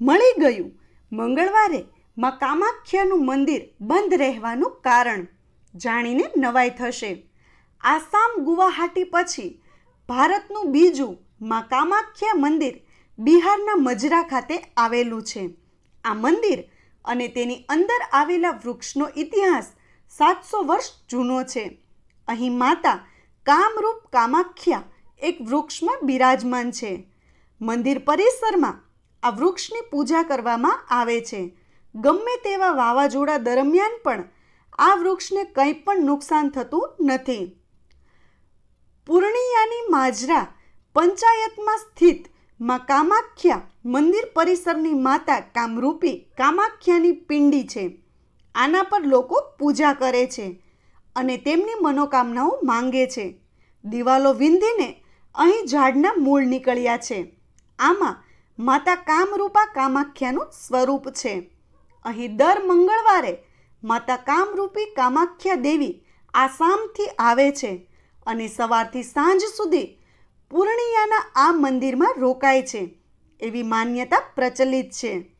મળી ગયું. મંગળવારે માં કામાખ્યાનું મંદિર બંધ રહેવાનું કારણ જાણીને નવાઈ થશે. આસામ ગુવાહાટી પછી ભારતનું બીજું માં કામાખ્યા મંદિર બિહારના મજરા ખાતે આવેલું છે. આ મંદિર અને તેની અંદર આવેલા વૃક્ષનો ઇતિહાસ સાતસો વર્ષ જૂનો છે. અહીં માતા કામરૂપ કામાખ્યા એક વૃક્ષમાં બિરાજમાન છે. મંદિર પરિસરમાં આ વૃક્ષની પૂજા કરવામાં આવે છે. ગમે તેવા વાવાઝોડા દરમિયાન પણ આ વૃક્ષને કંઈ પણ નુકસાન થતું નથી. પૂર્ણિયાની માજરા પંચાયતમાં સ્થિતમાં કામાખ્યા મંદિર પરિસરની માતા કામરૂપી કામાખ્યાની પિંડી છે. આના પર લોકો પૂજા કરે છે અને તેમની મનોકામનાઓ માંગે છે. દિવાલો વિંધીને અહીં ઝાડના મૂળ નીકળ્યા છે. આમાં માતા કામરૂપા કામાખ્યાનું સ્વરૂપ છે. અહીં દર મંગળવારે માતા કામરૂપી કામાખ્યા દેવી આસામથી આવે છે અને સવારથી સાંજ સુધી પૂર્ણિયાના આ મંદિરમાં રોકાય છે. એવી માન્યતા પ્રચલિત છે.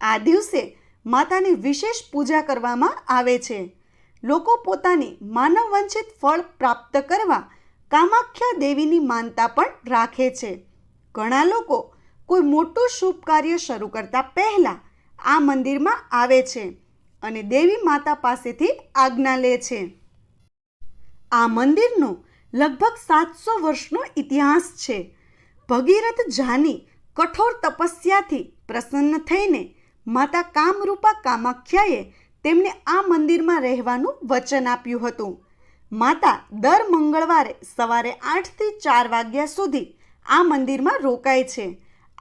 આ દિવસે માતાની વિશેષ પૂજા કરવામાં આવે છે. લોકો પોતાની માનવવંચિત ફળ પ્રાપ્ત કરવા કામાખ્યા દેવીની માનતા પણ રાખે છે. ઘણા લોકો કોઈ મોટું શુભ કાર્ય શરૂ કરતા પહેલાં આ મંદિરમાં આવે છે અને દેવી માતા પાસેથી આજ્ઞા લે છે. આ મંદિરનો લગભગ સાતસો વર્ષનો ઇતિહાસ છે. ભગીરથ જાની કઠોર તપસ્યાથી પ્રસન્ન થઈને માતા કામરૂપા કામાખ્યાએ તેમને આ મંદિરમાં રહેવાનું વચન આપ્યું હતું. માતા દર મંગળવારે સવારે આઠથી ચાર વાગ્યા સુધી આ મંદિરમાં રોકાય છે.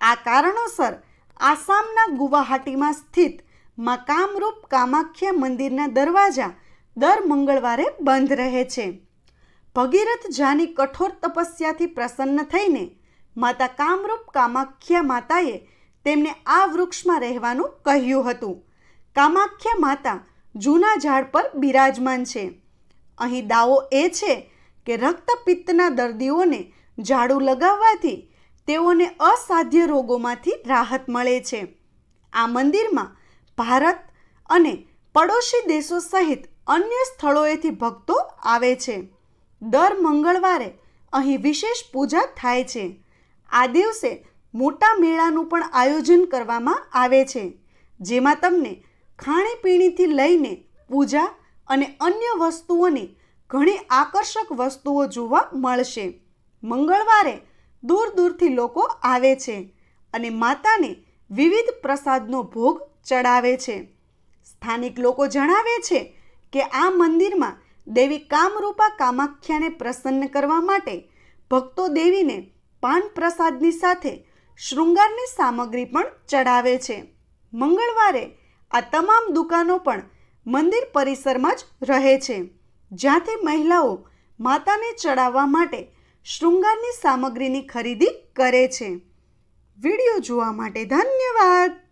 આ કારણોસર આસામના ગુવાહાટીમાં સ્થિતમાં કામરૂપ કામાખ્યા મંદિરના દરવાજા દર મંગળવારે બંધ રહે છે. ભગીરથ જાની કઠોર તપસ્યાથી પ્રસન્ન થઈને માતા કામરૂપ કામાખ્યા માતાએ તેમને આ વૃક્ષમાં રહેવાનું કહ્યું હતું. કામાખ્યા માતા જૂના ઝાડ પર બિરાજમાન છે. અહીં દાવો એ છે કે રક્તપિત્તના દર્દીઓને ઝાડુ લગાવવાથી તેઓને અસાધ્ય રોગોમાંથી રાહત મળે છે. આ મંદિરમાં ભારત અને પડોશી દેશો સહિત અન્ય સ્થળોએથી ભક્તો આવે છે. દર મંગળવારે અહીં વિશેષ પૂજા થાય છે. આ દિવસે મોટા મેળાનું પણ આયોજન કરવામાં આવે છે, જેમાં તમને ખાણીપીણીથી લઈને પૂજા અને અન્ય વસ્તુઓની ઘણી આકર્ષક વસ્તુઓ જોવા મળશે. મંગળવારે દૂર દૂરથી લોકો આવે છે અને માતાને વિવિધ પ્રસાદનો ભોગ ચડાવે છે. સ્થાનિક લોકો જણાવે છે કે આ મંદિરમાં દેવી કામરૂપા કામાખ્યાને પ્રસન્ન કરવા માટે ભક્તો દેવીને પાન પ્રસાદની સાથે શૃંગારની સામગ્રી પણ ચડાવે છે. મંગળવારે આ તમામ દુકાનો પણ મંદિર પરિસરમાં જ રહે છે, જ્યાંથી મહિલાઓ માતાને ચડાવવા માટે શૃંગારની સામગ્રીની ખરીદી કરે છે. વીડિયો જોવા માટે ધન્યવાદ.